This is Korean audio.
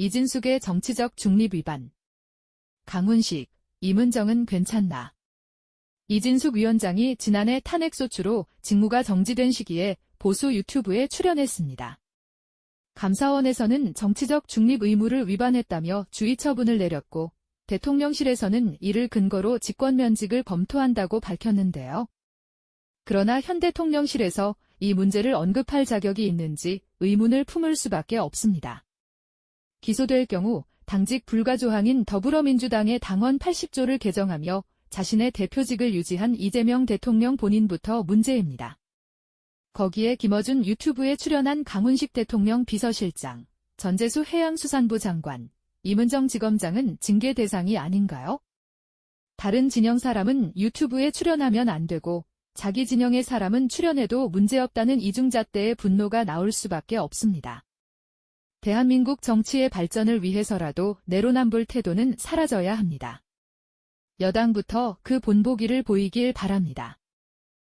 이진숙의 정치적 중립 위반. 강훈식, 이문정은 괜찮나. 이진숙 위원장이 지난해 탄핵소추로 직무가 정지된 시기에 보수 유튜브에 출연했습니다. 감사원에서는 정치적 중립 의무를 위반했다며 주의 처분을 내렸고 대통령실에서는 이를 근거로 직권면직을 검토한다고 밝혔는데요. 그러나 현 대통령실에서 이 문제를 언급할 자격이 있는지 의문을 품을 수밖에 없습니다. 기소될 경우 당직 불가 조항인 더불어민주당의 당원 80조를 개정하며 자신의 대표직을 유지한 이재명 대통령 본인부터 문제입니다. 거기에 김어준 유튜브에 출연한 강훈식 대통령 비서실장, 전재수 해양수산부 장관, 이문정 지검장은 징계 대상이 아닌가요? 다른 진영 사람은 유튜브에 출연하면 안 되고 자기 진영의 사람은 출연해도 문제없다는 이중잣대의 분노가 나올 수밖에 없습니다. 대한민국 정치의 발전을 위해서라도 내로남불 태도는 사라져야 합니다. 여당부터 그 본보기를 보이길 바랍니다.